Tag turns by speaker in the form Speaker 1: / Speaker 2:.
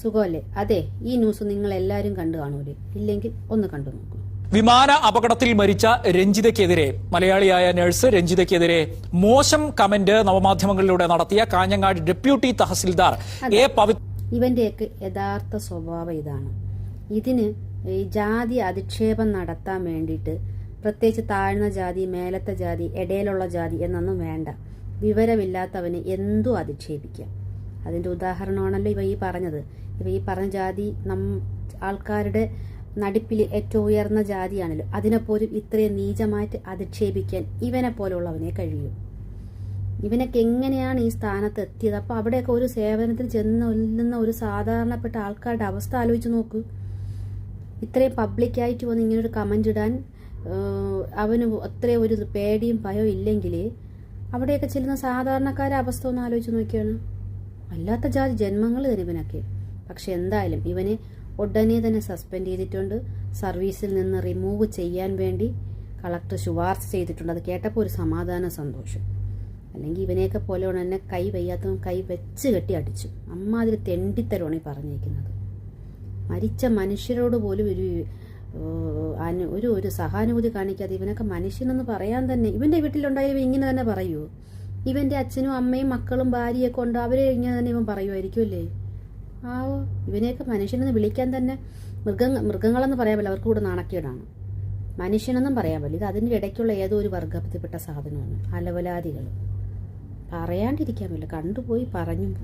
Speaker 1: സുഖമല്ലേ? അതെ ഈ ന്യൂസ് നിങ്ങൾ എല്ലാവരും കണ്ടു കാണൂലേ? ഇല്ലെങ്കിൽ ഒന്ന് കണ്ടു നോക്കൂ.
Speaker 2: വിമാന അപകടത്തിൽ മരിച്ച രഞ്ജിതയ്ക്കെതിരെ മലയാളിയായ നഴ്സ് രഞ്ജിതയ്ക്കെതിരെ മോശം കമന്റ് നവമാധ്യമങ്ങളിലൂടെ നടത്തിയ കാഞ്ഞങ്ങാട് ഡെപ്യൂട്ടി തഹസിൽദാർ എ പവി
Speaker 1: ഇവന്റെയൊക്കെ യഥാർത്ഥ സ്വഭാവം ഇതാണ്. ഇതിന് ഈ ജാതി അധിക്ഷേപം നടത്താൻ വേണ്ടിയിട്ട് പ്രത്യേകിച്ച് താഴ്ന്ന ജാതി മേലത്തെ ജാതി ഇടയിലുള്ള ജാതി എന്നൊന്നും വേണ്ട. വിവരമില്ലാത്തവന് എന്തും അധിക്ഷേപിക്കാം? അതിന്റെ ഉദാഹരണമാണല്ലോ ഇവ ഈ പറഞ്ഞത്. ഇവ ഈ പറഞ്ഞ ജാതി നം ആൾക്കാരുടെ നടിപ്പിൽ ഏറ്റവും ഉയർന്ന ജാതിയാണല്ലോ. അതിനെപ്പോലും ഇത്രയും നീചമായിട്ട് അധിക്ഷേപിക്കാൻ ഇവനെ പോലുള്ളവനെ കഴിയും. ഇവനൊക്കെ എങ്ങനെയാണ് ഈ സ്ഥാനത്ത് എത്തിയത്? അപ്പോൾ അവിടെയൊക്കെ ഒരു സേവനത്തിന് ചെന്ന് ഒല്ലുന്ന ഒരു സാധാരണപ്പെട്ട ആൾക്കാരുടെ അവസ്ഥ ആലോചിച്ച് നോക്ക്. ഇത്രയും പബ്ലിക്കായിട്ട് വന്ന് ഇങ്ങനൊരു കമന്റ് ഇടാൻ അവന് അത്രയും ഒരു പേടിയും ഭയവും ഇല്ലെങ്കിൽ അവിടെയൊക്കെ ചെല്ലുന്ന സാധാരണക്കാരുടെ അവസ്ഥ ഒന്ന് ആലോചിച്ച് നോക്കിയാണ്. അല്ലാത്ത ജാതി ജന്മങ്ങൾ തന്നെ ഇവനൊക്കെ പക്ഷെ എന്തായാലും ഇവനെ ഉടനെ തന്നെ സസ്പെൻഡ് ചെയ്തിട്ടുണ്ട്. സർവീസിൽ നിന്ന് റിമൂവ് ചെയ്യാൻ വേണ്ടി കളക്ടർ ശുപാർശ ചെയ്തിട്ടുണ്ട്. അത് കേട്ടപ്പോൾ ഒരു സമാധാന സന്തോഷം. അല്ലെങ്കിൽ ഇവനെയൊക്കെ പോലെ തന്നെ കൈ വയ്യാത്തവൻ കൈ വെച്ച് കെട്ടി അടിച്ചു. അമ്മാതിരി തെണ്ടിത്തരമാണ് ഈ പറഞ്ഞിരിക്കുന്നത്. മരിച്ച മനുഷ്യരോട് പോലും ഒരു ഒരു ഒരു സഹാനുഭൂതി കാണിക്കാതെ ഇവനൊക്കെ മനുഷ്യനെന്ന് പറയാൻ തന്നെ ഇവന്റെ വീട്ടിലുണ്ടായാലും ഇങ്ങനെ തന്നെ പറയൂ. ഇവന്റെ അച്ഛനും അമ്മയും മക്കളും ഭാര്യയെ കൊണ്ട് അവരെ ഇങ്ങനെ തന്നെ ഇവൻ പറയുമായിരിക്കും അല്ലേ? ആവോ ഇവനെയൊക്കെ മനുഷ്യനെന്ന് വിളിക്കാൻ തന്നെ മൃഗങ്ങൾ മൃഗങ്ങളെന്ന് പറയാൻ പറ്റില്ല. അവർക്ക് കൂടെ നാണക്കേടാണ്. മനുഷ്യനെന്നും പറയാൻ പറ്റില്ല. ഇത് അതിന്റെ ഇടയ്ക്കുള്ള ഏതോ ഒരു വർഗത്തിൽപ്പെട്ട സാധനമാണ്. അലവലാദികൾ. പറയാണ്ടിരിക്കാൻ പറ്റില്ല. കണ്ടുപോയി പറഞ്ഞും പോയി.